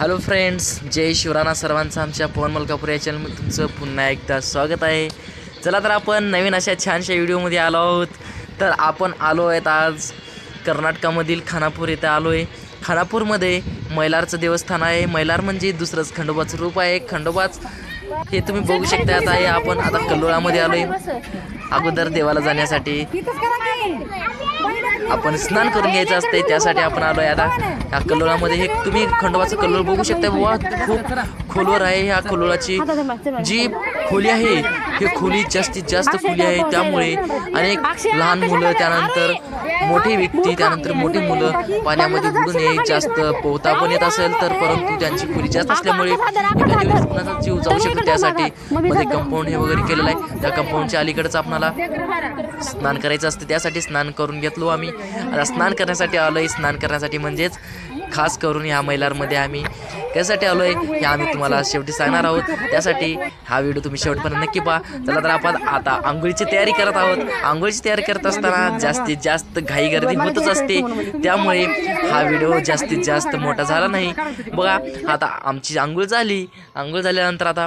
Hello friends जय शिवराणा सर्वांचं आमच्या पवन मलकापूर या चॅनलमध्ये तुमचं पुन्हा एकदा स्वागत आहे. चला तर आपण नवीन अशा छानशा व्हिडिओमध्ये आलो आहोत. तर आपण आलो आहेत आज कर्नाटकामधील खानापूर येथे आलो आहे खानापूरमध्ये मैलारचं देवस्थान आहे. मैलार म्हणजे दुसरंच खंडोबाचं रूप आहे. खंडोबाच हे तुम्ही बघू शकता आता हे आपण आता कल्लोळामध्ये आलोय. अगोदर देवाला जाण्यासाठी आपण स्नान करून घ्यायचं असतंय त्यासाठी आपण आलोय आता. या कल्लोळामध्ये हे तुम्ही खंडोबाचं कल्लोळ बघू शकता. वा खूप खोलवर आहे ह्या कल्लोळाची जी खोली आहे ही खोली जास्तीत जास्त खोली आहे. त्यामुळे अनेक लहान मुलं त्यानंतर मोठे व्यक्ती त्यानंतर मोठी मुलं पाण्यामध्ये बुडून ये जास्त पोहता पण येत असेल तर परंतु त्यांची खोली जास्त असल्यामुळे एखाद्या वेळेस कुणाचा जीव जाऊ शकतो त्यासाठी मध्ये कंपाऊंड हे वगैरे केलेलं आहे. त्या कंपाऊंडच्या अलीकडचं आपणाला स्नान करायचं असतं. त्यासाठी स्नान करून घेतलो आम्ही. आता स्नान करण्यासाठी आलोय. स्नान करण्यासाठी म्हणजेच खास करून ह्या महिलांमध्ये आम्ही त्यासाठी आहे हे आम्ही तुम्हाला शेवटी सांगणार आहोत. त्यासाठी हा व्हिडिओ तुम्ही शेवटपर्यंत नक्की पहा. चला तर आपण आता आंघोळीची तयारी करत आहोत. आंघोळीची तयारी करत असताना जास्तीत जास्त घाई गर्दी होतच असते. त्यामुळे हा व्हिडिओ जास्तीत जास्त मोठा झाला नाही. बघा आता आमची आंघोळ झाली. आंघोळ झाल्यानंतर आता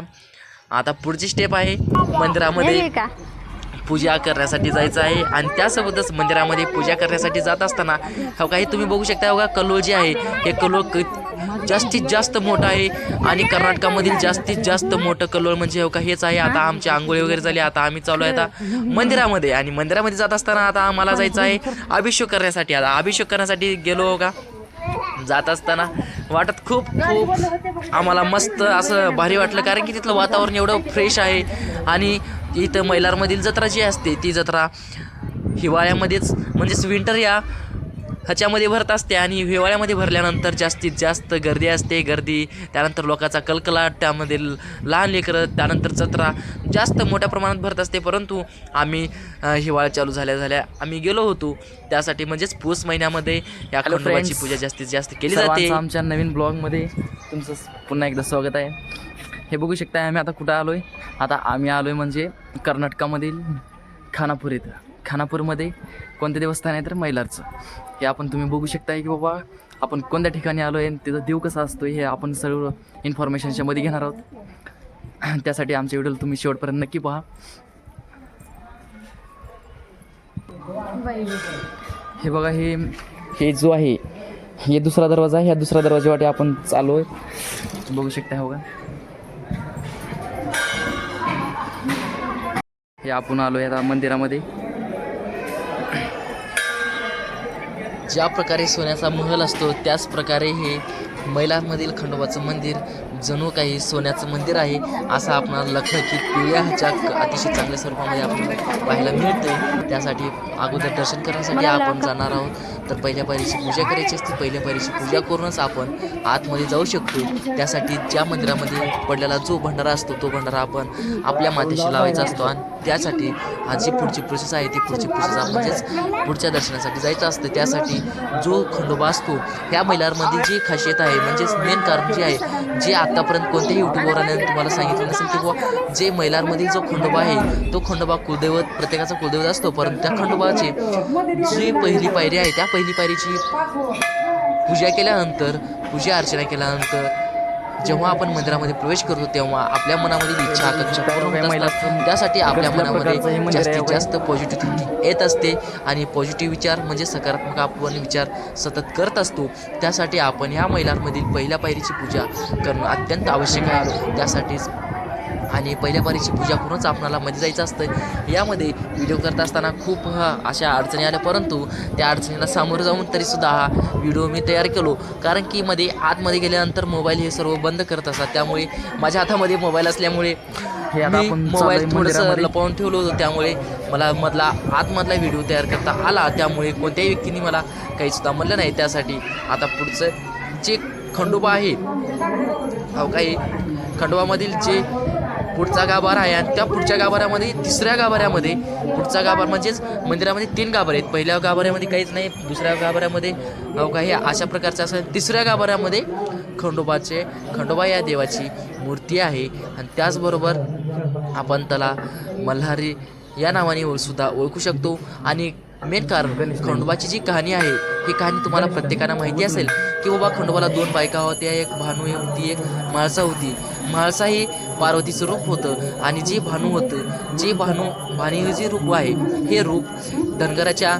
आता पुढची स्टेप आहे. मंदिरामध्ये पूजा करण्यासाठी जायचं आहे. आणि त्यासोबतच मंदिरामध्ये पूजा करण्यासाठी जात असताना हो काही तुम्ही बघू शकता हो बघा कलोळ जे आहे हे कलोळ क जास्तीत जास्त मोठं आहे. आणि कर्नाटकामधील जास्तीत जास्त मोठं कलोळ म्हणजे हो का हेच आहे. आता आमची आंघोळी वगैरे झाली आता आम्ही चालू आहे आता मंदिरामध्ये. आणि मंदिरामध्ये जात असताना आता आम्हाला जायचं आहे अभिषेक करण्यासाठी. आता अभिषेक करण्यासाठी गेलो हो का. जात असताना वाटत खूप खूप आम्हाला मस्त असं भारी वाटलं कारण की तिथलं वातावरण एवढं फ्रेश आहे. आणि इथं मैलारमधील जत्रा जी असते ती जत्रा हिवाळ्यामध्येच म्हणजेच विंटर या ह्याच्यामध्ये भरत असते आणि हिवाळ्यामध्ये भरल्यानंतर जास्तीत जास्त गर्दी असते. गर्दी त्यानंतर लोकांचा कलकलाट त्यामध्ये लहान लेकरं त्यानंतर जत्रा जास्त मोठ्या प्रमाणात भरत असते. परंतु आम्ही हिवाळा चालू झाल्या झाल्या आम्ही गेलो होतो. त्यासाठी म्हणजेच पूस महिन्यामध्ये या खंडोबाची. पूजा जास्तीत जास्त केली जाते. आमच्या नवीन ब्लॉगमध्ये तुमचं पुन्हा एकदा स्वागत आहे. हे बघू शकता आम्ही आता कुठं आलो आहे आता आम्ही आलो आहे म्हणजे कर्नाटकामधील खानापूर इथं. खानापूरमध्ये कोणते देवस्थान आहे तर मैलारचं. हे आपण तुम्ही बघू शकता की बाबा आपण कोणत्या ठिकाणी आलो आहे आणि तिथं देव कसा असतो हे आपण सर्व इन्फॉर्मेशनच्या मध्ये घेणार आहोत. त्यासाठी आमच्या व्हिडिओला तुम्ही शेवटपर्यंत नक्की पहा. हे बघा हे हे जो आहे हे दुसरा दरवाजा आहे. ह्या दुसऱ्या दरवाजेवाटे आपण चालू आहे बघू शकता बघा हो हे आपण आलो आहे आता मंदिरामध्ये. ज्या प्रकारे सोन्याचा महल असतो त्याच प्रकारे हे मैलारमधील खंडोबाचं मंदिर जणू काही सोन्याचं मंदिर आहे असं आपणाला लखनकी पिवळ्या ह्याच्या अतिशय चांगल्या स्वरूपामध्ये आपण पाहायला मिळते त्यासाठी अगोदर दर्शन करण्यासाठी आपण जाणार आहोत. तर पहिल्या पायरीची पूजा करायची असते पहिल्या पायरीची पूजा करूनच आपण आतमध्ये जाऊ शकतो. त्यासाठी ज्या मंदिरामध्ये पडलेला जो भंडारा असतो तो भंडारा आपण आपल्या मातेशी लावायचा असतो आणि त्यासाठी हा जी पुढची प्रोसेस आहे ती पुढची प्रोसेस म्हणजेच पुढच्या दर्शनासाठी जायचं असतं. त्यासाठी जो खंडोबा असतो ह्या महिलांमध्ये जी खासियत आहे म्हणजेच मेन कारण जे आहे जे आत्तापर्यंत कोणत्याही युट्यूबवराने तुम्हाला सांगितलं नसेल की बुवा जे मैलारमधील जो खंडोबा आहे तो खंडोबा कुलदैवत प्रत्येकाचा कुलदैवत असतो. परंतु त्या खंडोबाची जी पहिली पायरी आहे त्या पहिली पायरीची पूजा केल्यानंतर पूजा अर्चना केल्यानंतर जेव्हा आपण मंदिरामध्ये प्रवेश करतो तेव्हा आपल्या मनामधील इच्छा आकांक्षा पूर्ण. त्यासाठी आपल्या मनामध्ये जास्तीत. जास्त पॉझिटिव्ह थिंकिंग येत असते आणि पॉझिटिव्ह विचार म्हणजे सकारात्मक आपण विचार सतत करत असतो त्यासाठी आपण ह्या महिलांमधील पहिल्या पायरीची पूजा करणं अत्यंत आवश्यक आहे त्यासाठीच आणि पहिल्या पायरीची पूजा करूनच आपणाला मध्ये जायचं असतं. यामध्ये व्हिडिओ करत असताना खूप हा अशा अडचणी आल्या. परंतु त्या अडचणीला सामोरं जाऊन तरीसुद्धा हा व्हिडिओ मी तयार केलो. कारण की मध्ये आतमध्ये गेल्यानंतर मोबाईल हे सर्व बंद करत असतात. त्यामुळे माझ्या हातामध्ये मोबाईल असल्यामुळे हे मी मोबाईल थोडंसं. लपवून ठेवलं होतं. त्यामुळे मला मधला आतमधला व्हिडिओ तयार करता आला. त्यामुळे कोणत्याही व्यक्तीने मला काही सुद्धा म्हणलं नाही. त्यासाठी आता पुढचं जे खंडोबा आहे काही खंडोबामधील जे पुढचा गाभारा आहे आणि त्या पुढच्या गाभाऱ्यामध्ये तिसऱ्या गाभाऱ्यामध्ये पुढचा गाभार म्हणजेच मंदिरामध्ये तीन गाभारे आहेत. पहिल्या गाभाऱ्यामध्ये काहीच नाही दुसऱ्या गाभाऱ्यामध्ये अहो काही अशा प्रकारचं असं तिसऱ्या गाभाऱ्यामध्ये खंडोबाचे खंडोबा या देवाची मूर्ती आहे आणि त्याचबरोबर आपण त्याला मल्हारी या नावाने सुद्धा ओळखू शकतो. आणि मेन कारण खंडोबाची जी कहाणी आहे ही कहाणी तुम्हाला प्रत्येकाला माहिती असेल की बाबा खंडोबाला दोन बायका होत्या एक भानू होती एक म्हाळसा होती. म्हाळसा ही पार्वतीचं रूप होतं आणि जे भानू होतं जे भानू भानी जे रूप आहे हे रूप धनगराच्या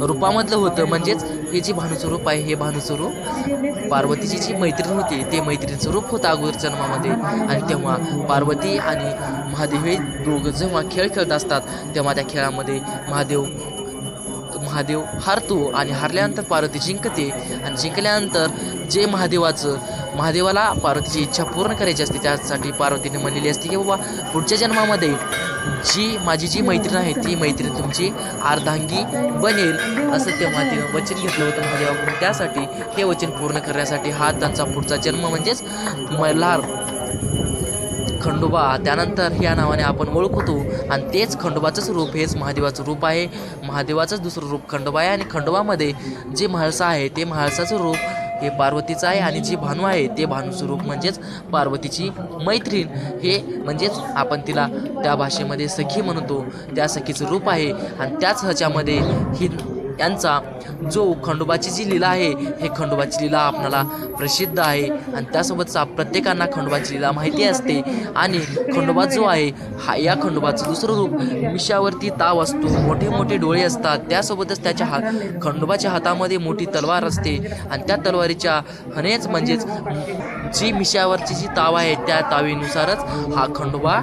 रूपामधलं होतं. म्हणजेच हे जे भानूचं रूप आहे हे भानूचं रूप पार्वतीची जी मैत्रीण होती ते मैत्रीणचं रूप होतं अगोदर जन्मामध्ये. आणि तेव्हा पार्वती आणि महादेव हे दोघं जेव्हा खेळ खेळत असतात तेव्हा त्या खेळामध्ये महादेव महादेव हारतो आणि हारल्यानंतर पार्वती जिंकते. आणि जिंकल्यानंतर जे महादेवाचं महादेवाला पार्वतीची इच्छा पूर्ण करायची असते त्यासाठी पार्वतीने म्हणलेली असते की बाबा पुढच्या जन्मामध्ये जी माझी जी मैत्रीण आहे ती मैत्रीण तुमची अर्धांगी बनेल असं तेव्हा तिनं वचन घेतलं होतं महादेवाकडून. त्यासाठी हे वचन पूर्ण करण्यासाठी हा त्यांचा पुढचा जन्म म्हणजेच मल्हार खंडोबा. त्यानंतर ह्या नावाने आपण ओळखतो आणि तेच खंडोबाचंच रूप हेच महादेवाचं रूप आहे. महादेवाचंच दुसरं रूप खंडोबा आहे आणि खंडोबामध्ये जे म्हाळसा आहे ते म्हाळसाचं रूप हे पार्वतीचं आहे आणि जी भानू आहे ते भानूचं रूप म्हणजेच पार्वतीची मैत्रीण. हे म्हणजेच आपण तिला त्या भाषेमध्ये सखी म्हणतो. त्या सखीचं रूप आहे आणि त्याच ह्याच्यामध्ये ही यांचा जो खंडोबाची जी लीला आहे हे खंडोबाची लीला आपणाला प्रसिद्ध आहे. आणि त्यासोबतचा प्रत्येकांना खंडोबाची लीला माहिती असते. आणि खंडोबा जो आहे हा या खंडोबाचं दुसरं रूप मिशावरती ताव असतो. मोठे मोठे डोळे असतात. त्यासोबतच त्याच्या हात खंडोबाच्या हातामध्ये मोठी तलवार असते. आणि त्या तलवारीच्या हनेच म्हणजेच जी मिशावरची जी ताव आहे त्या तावेनुसारच हा खंडोबा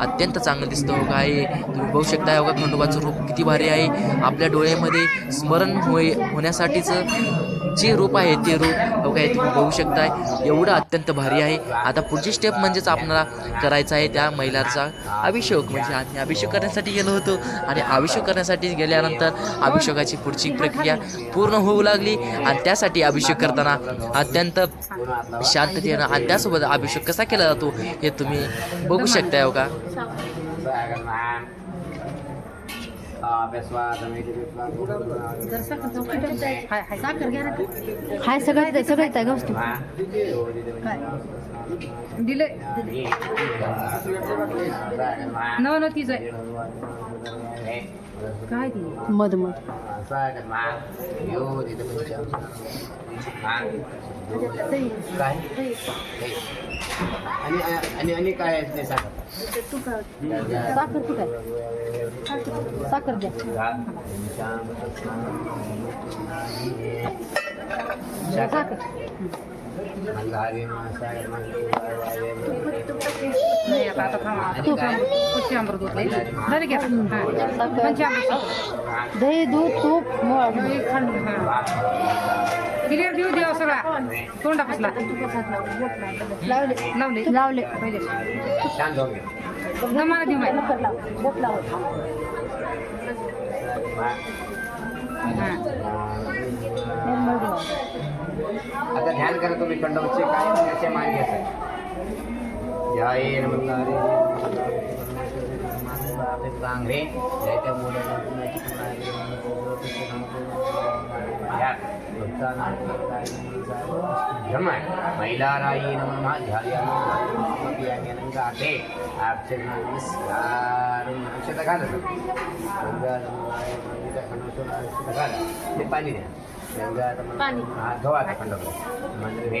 अत्यंत चांगला दिसतो. हो आहे तुम्ही बघू शकता हो योगा खंडोबाचं रूप किती भारी आहे. आपल्या डोळ्यामध्ये स्मरण होय होण्यासाठीचं जे रूप आहे ते रूप हो काय तुम्ही बघू शकताय. एवढं अत्यंत भारी आहे. आता पुढची स्टेप म्हणजेच आपल्याला करायचं आहे त्या महिलाचा अभिषेक. म्हणजे आम्ही अभिषेक करण्यासाठी गेलो होतो आणि अभिषेक करण्यासाठी गेल्यानंतर अभिषेकाची पुढची प्रक्रिया पूर्ण होऊ लागली आणि त्यासाठी अभिषेक करताना अत्यंत शांततेनं आणि त्यासोबत अभिषेक कसा केला जातो हे तुम्ही बघू शकताय हो का? हाय सगळं सगळं येत आहे वस्तू दिले नव नव तीच आहे. काय ती? मध मध. आणि आणि आणि काय आहे ते सांगा साखर कुठं आहे? साखर द्या साखर. दही. दूध तूप क्लिअर देऊ देव सगळा. तोंडा फसला. लावले. लावले. लावले. पहिले. जमाना देऊ माहिती आता ध्यान करा तुम्ही खंडोबाचे काय त्याचे मान घ्यायचे जय नमस्कार. चांगले जय त्या जमाय महिलाराई नमः ध्यायाते अक्षर नमस्कार अक्षता घालत घाला ते पाणी द्या गंगा पाणी. हा धवा आता खंडोबा मंदिर हे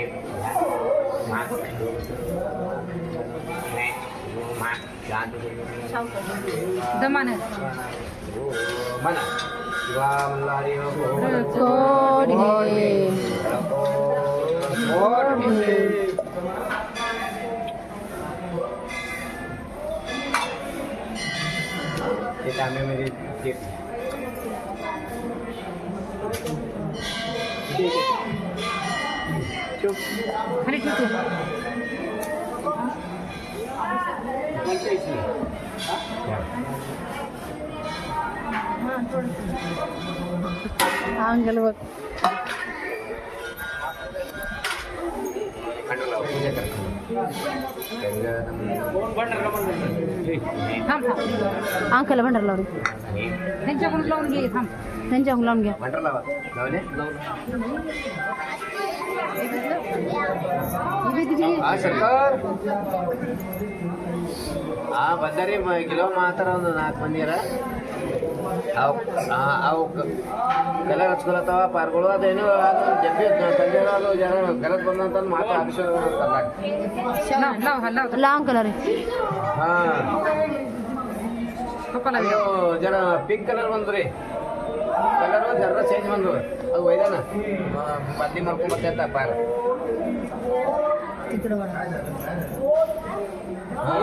जमाना म्हणा शिवा मल्हारी कोड हे ते तांब्यामध्ये ते खाली ठेवतो अंगल बघ खंडोबा पूजा करतो गंगा थांब ಅಂಕಲ್ ಬಂಡ್ರಲ್ಲ ಅವ್ರಿಗೆ ನೆಂಚಾಗುಂಗ್ಲ ಅವ್ನಿಗೆ ಹಾಂ ಆ ಅವ್ನಿಗೆ ಬಂದಾರಿ ಕಿಲೋ ಮಾತಾರ ಒಂದು ನಾಲ್ಕು ಮಂದಿರ. ಕಲರ್ಸ್ಕೊಳತ್ತವ ಪಾರ್ಗಳು ಅದೇನು ಜಗ್ಗಿ ತಂದೆ ಜನ ಕಲರ್ ಬಂದಂತ ಮಾತ್ರ ಅಭಿಷೇಕ ಲಾಂಗ್ ಕಲರ್ ಹಾಂ ಜನ ಪಿಂಕ್ ಕಲರ್ ಬಂದ್ರಿ ಕಲರ್ ಜರ ಚೇಂಜ್ ಬಂದು ಅದು ಒಯ್ದಾನ ಬದ್ಲಿ ಮಾಡ್ಕೊಂಡು ಬರ್ತೈತ ಪಾರ್ ಹಾಂ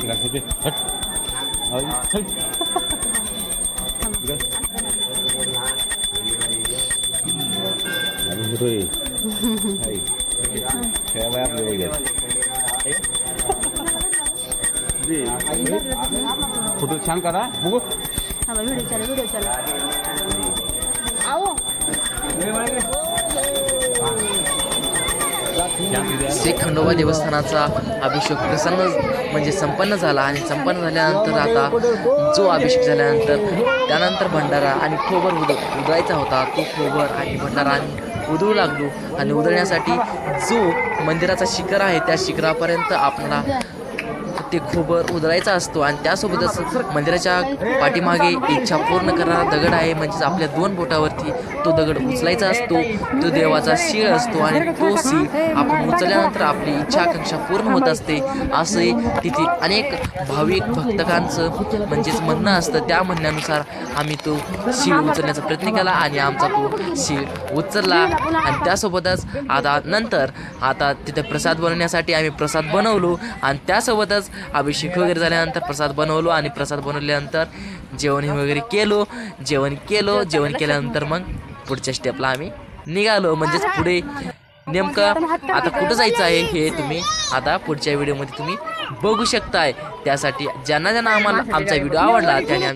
दिली आता मी आणि गमजगू पीस दिली मध्ये देवलं मध्ये मोठा खंडोबा लागला मोठ्या पाहिजे ती भंडारा घ्यायचा आहे सगळ्याजणी घरचे माणसं सगळ्याजणी हात लावा हात करा. या शेवली गुण सगळं पलीकडे शेवटून या, या. फोटो छान करा बघू हा व्हिडिओ चालू व्हिडिओ चालू श्री खंडोबा देवस्थानाचा अभिषेक प्रसन्न म्हणजे संपन्न झाला आणि संपन्न झाल्यानंतर आता जो अभिषेक झाल्यानंतर त्यानंतर भंडारा आणि खोबर उद उदळायचा होता तो खोबर आणि भंडारा आणि उधळू लागलो. आणि उधळण्यासाठी जो मंदिराचा शिखर आहे त्या शिखरापर्यंत आपल्याला ते खूप उधळायचा असतो आणि त्यासोबतच मंदिराच्या पाठीमागे इच्छा पूर्ण करणारा दगड आहे. म्हणजेच आपल्या दोन बोटावरती तो दगड उचलायचा असतो तो देवाचा शीळ असतो आणि तो शीळ आपण उचलल्यानंतर आपली इच्छा आकांक्षा पूर्ण होत असते. असे तिथे अनेक भाविक भक्तकांचं म्हणजेच म्हणणं असतं. त्या म्हणण्यानुसार आम्ही तो शीळ उचलण्याचा प्रयत्न केला आणि आमचा तो शीळ उचलला आणि त्यासोबतच आता नंतर आता तिथे प्रसाद बनवण्यासाठी आम्ही प्रसाद बनवलो आणि त्यासोबतच अभिषेक वगैरे झाल्यानंतर प्रसाद बनवलो आणि प्रसाद बनवल्यानंतर जेवण हे वगैरे केलो जेवण केलो जेवण केल्यानंतर मग पुढच्या स्टेपला आम्ही निघालो. म्हणजेच पुढे नेमकं आता कुठं जायचं आहे हे तुम्ही आता पुढच्या व्हिडिओमध्ये तुम्ही बघू शकताय. त्यासाठी ज्यांना ज्यांना आम्हाला आमचा व्हिडिओ आवडला त्याने